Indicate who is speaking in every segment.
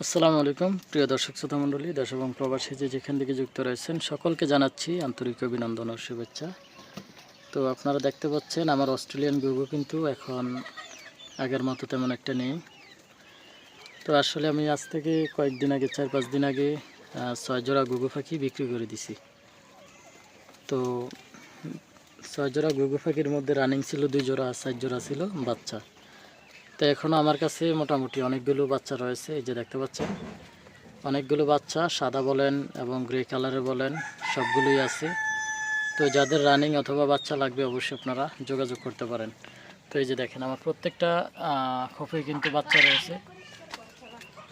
Speaker 1: আসসালামু আলাইকুম, প্রিয় দর্শক শ্রোতা মণ্ডলী, দেশ এবং প্রবাসী যে যেখান থেকে যুক্ত রয়েছেন, সকলকে জানাচ্ছি আন্তরিক অভিনন্দন ও শুভেচ্ছা। তো আপনারা দেখতে পাচ্ছেন, আমার অস্ট্রেলিয়ান গুগু কিন্তু এখন আগের মতো তেমন একটা নেই। তো আসলে আমি আজ থেকে কয়েকদিন আগে, চার পাঁচ দিন আগে ছয় জোড়া গুগু পাখি বিক্রি করে দিছি। তো ছয় জোড়া গুগু পাখির মধ্যে রানিং ছিল, দুই জোড়া, চার জোড়া ছিল, বাচ্চা। তো এখনও আমার কাছে মোটামুটি অনেকগুলো বাচ্চা রয়েছে, এই যে দেখতে পাচ্ছেন। অনেকগুলো বাচ্চা, সাদা বলেন এবং গ্রে কালারের বলেন, সবগুলোই আছে। তো যাদের রানিং অথবা বাচ্চা লাগবে অবশ্যই আপনারা যোগাযোগ করতে পারেন। তো এই যে দেখেন, আমার প্রত্যেকটা কফি কিন্তু বাচ্চা রয়েছে।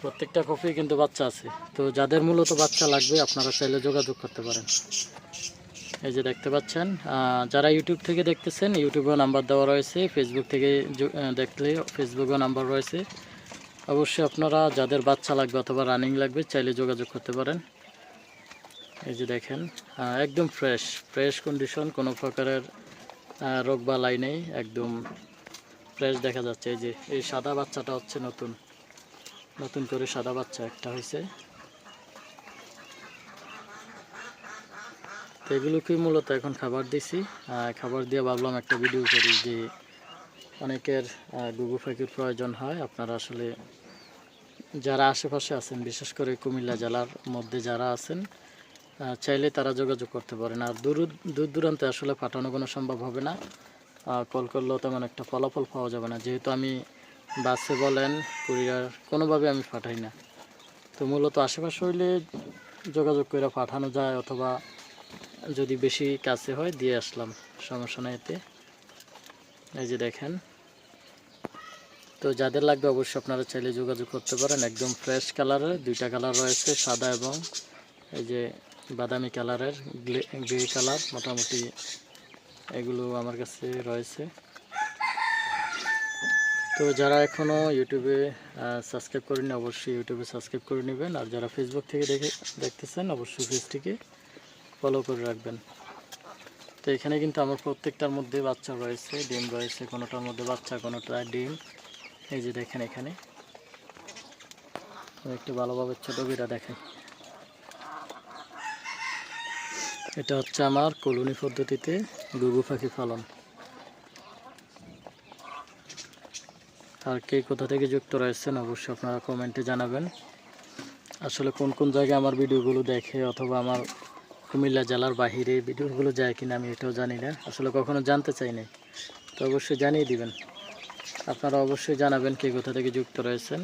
Speaker 1: প্রত্যেকটা কফি কিন্তু বাচ্চা আছে। তো যাদের মূলত বাচ্চা লাগবে আপনারা চাইলে যোগাযোগ করতে পারেন। এই যে দেখতে পাচ্ছেন যারা ইউটিউব থেকে দেখতেছেন ইউটিউবেও নাম্বার দেওয়া রয়েছে ফেসবুক থেকে দেখলে ফেসবুকেও নাম্বার রয়েছে। অবশ্যই আপনারা যাদের বাচ্চা লাগবে অথবা রানিং লাগবে, চাইলে যোগাযোগ করতে পারেন। এই যে দেখেন একদম ফ্রেশ ফ্রেশ কন্ডিশন কোনো প্রকারের রোগ বা লাই নেই, একদম ফ্রেশ দেখা যাচ্ছে। এই যে, এই সাদা বাচ্চাটা হচ্ছে নতুন। নতুন করে সাদা বাচ্চা একটা হয়েছে। তো এগুলোকে মূলত এখন খাবার দিছি। খাবার দিয়ে ভাবলাম একটা ভিডিও করি যে অনেকের গুগু পাখির প্রয়োজন হয়। আপনারা আসলে যারা আশেপাশে আছেন, বিশেষ করে কুমিল্লা জেলার মধ্যে যারা আছেন চাইলে তারা যোগাযোগ করতে পারেন। আর দূর দূর দূরান্তে আসলে পাঠানো কোনো সম্ভব হবে না। কল করলেও তেমন একটা ফলাফল পাওয়া যাবে না। যেহেতু আমি বাসে বলেন, কুরিয়ার কোনোভাবে আমি পাঠাই না। তো মূলত আশেপাশে হইলে যোগাযোগ করে পাঠানো যায় অথবা যদি বেশি কাছে হয়, দিয়ে আসলাম। সমস্যা নাই এতে। এই যে দেখেন। তো যাদের লাগবে অবশ্যই আপনারা চাইলে যোগাযোগ করতে পারেন। একদম ফ্রেশ কালারের দুইটা কালার রয়েছে, সাদা এবং এই যে বাদামি কালারের গ্রে কালার মোটামুটি এগুলো আমার কাছে রয়েছে। তো যারা এখনও ইউটিউবে সাবস্ক্রাইব করেনি অবশ্যই ইউটিউবে সাবস্ক্রাইব করে নেবেন। আর যারা ফেসবুক থেকে দেখে, দেখতেছেন, অবশ্যই পেজটিকে ফলো করে রাখবেন। তো এখানে কিন্তু আমার প্রত্যেকটার মধ্যে বাচ্চা রয়েছে, ডিম রয়েছে, কোনোটার মধ্যে বাচ্চা, কোনোটা ডিম। এই যে দেখেন এখানে। একটু ভালোভাবে ছোট বিরা দেখাই এটা হচ্ছে আমার কলোনি পদ্ধতিতে গুগু পাখি পালন। আর কে কোথা থেকে যুক্ত রয়েছেন অবশ্যই আপনারা কমেন্টে জানাবেন। আসলে কোন কোন জায়গায় আমার ভিডিওগুলো দেখে অথবা আমার কুমিল্লা জেলার বাহিরে ভিডিওগুলো যায় কিনা আমি এটাও জানি না। আসলে কখনো জানতে চাই নাই। তো অবশ্যই জানিয়ে দিবেন। আপনারা অবশ্যই জানাবেন কে কোথা থেকে যুক্ত রয়েছেন।